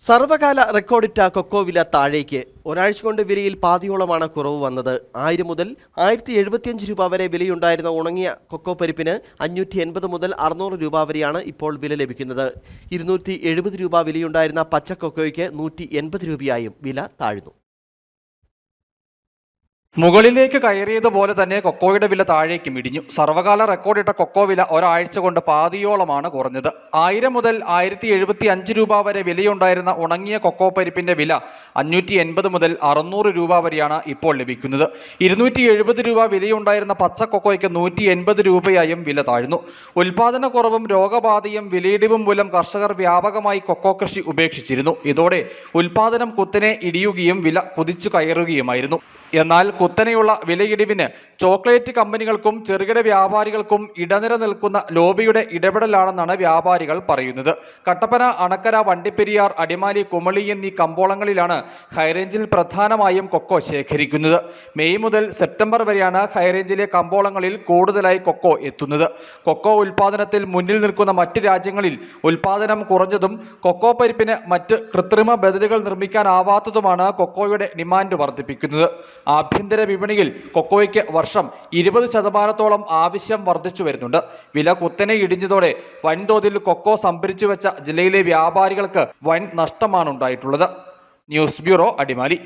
സർവകാല റെക്കോർഡിറ്റ cocoa വില താഴേക്ക്. ഒരാഴ്ച കൊണ്ട് വിലയിൽ പാതിയോളമാണ് കുറവ് വന്നത്. ആയിരം മുതൽ ആയിരത്തി എഴുപത്തിയഞ്ച് രൂപ വരെ വിലയുണ്ടായിരുന്ന ഉണങ്ങിയ കൊക്കോ പരിപ്പിന് അഞ്ഞൂറ്റി എൺപത് മുതൽ അറുന്നൂറ് രൂപ വരെയാണ് ഇപ്പോൾ വില ലഭിക്കുന്നത്. ഇരുന്നൂറ്റി എഴുപത് രൂപ വിലയുണ്ടായിരുന്ന പച്ച കൊക്കോയ്ക്ക് നൂറ്റി എൺപത് രൂപയായും വില താഴ്ന്നു. മുകളിലേക്ക് കയറിയതുപോലെ തന്നെ കൊക്കോയുടെ വില താഴേക്ക് മിടിഞ്ഞു സർവകാല റെക്കോർഡിട്ട കൊക്കോ വില ഒരാഴ്ച കൊണ്ട് പാതിയോളമാണ് കുറഞ്ഞത്. ആയിരം മുതൽ ആയിരത്തി എഴുപത്തി അഞ്ച് രൂപ വരെ വിലയുണ്ടായിരുന്ന ഉണങ്ങിയ കൊക്കോ പരിപ്പിന്റെ വില അഞ്ഞൂറ്റി എൺപത് മുതൽ അറുന്നൂറ് രൂപ വരെയാണ് ഇപ്പോൾ ലഭിക്കുന്നത്. ഇരുന്നൂറ്റി എഴുപത് രൂപ വിലയുണ്ടായിരുന്ന പച്ച കൊക്കോയ്ക്ക് നൂറ്റി എൺപത് രൂപയായും വില താഴ്ന്നു. ഉൽപാദന കുറവും രോഗബാധയും വിലയിടിവും മൂലം കർഷകർ വ്യാപകമായി കൊക്കോ കൃഷി ഉപേക്ഷിച്ചിരുന്നു. ഇതോടെ ഉൽപാദനം കുത്തനെ ഇടിയുകയും വില കുതിച്ചു കയറുകയുമായിരുന്നു. എന്നാൽ കുത്തനെയുള്ള വിലയിടിവിന് ചോക്ലേറ്റ് കമ്പനികൾക്കും ചെറുകിട വ്യാപാരികൾക്കും ഇടനിര നിൽക്കുന്ന ലോബിയുടെ ഇടപെടലാണെന്നാണ് വ്യാപാരികൾ പറയുന്നത്. കട്ടപ്പന അണക്കര വണ്ടിപ്പെരിയാർ അടിമാലി കുമളി എന്നീ കമ്പോളങ്ങളിലാണ് ഹൈറേഞ്ചിൽ പ്രധാനമായും കൊക്കോ ശേഖരിക്കുന്നത്. മെയ് മുതൽ സെപ്റ്റംബർ വരെയാണ് ഹൈറേഞ്ചിലെ കമ്പോളങ്ങളിൽ കൂടുതലായി കൊക്കോ എത്തുന്നത്. കൊക്കോ ഉൽപാദനത്തിൽ മുന്നിൽ നിൽക്കുന്ന മറ്റ് രാജ്യങ്ങളിൽ ഉൽപാദനം കുറഞ്ഞതും കൊക്കോ പരിപ്പിന് മറ്റ് കൃത്രിമ ബദലുകൾ നിർമ്മിക്കാനാവാത്തതുമാണ് കൊക്കോയുടെ ഡിമാൻഡ് വർദ്ധിപ്പിക്കുന്നത്. ആഭ്യന്തര വിപണിയിൽ കൊക്കോയ്ക്ക് വർഷം ഇരുപത് ശതമാനത്തോളം ആവശ്യം വർദ്ധിച്ചു വരുന്നുണ്ട്. വില കുത്തനെ ഇടിഞ്ഞതോടെ വൻതോതിൽ കൊക്കോ സംഭരിച്ചു വെച്ച ജില്ലയിലെ വ്യാപാരികൾക്ക് വൻ നഷ്ടമാണ് ഉണ്ടായിട്ടുള്ളത്. News bureau Adimali.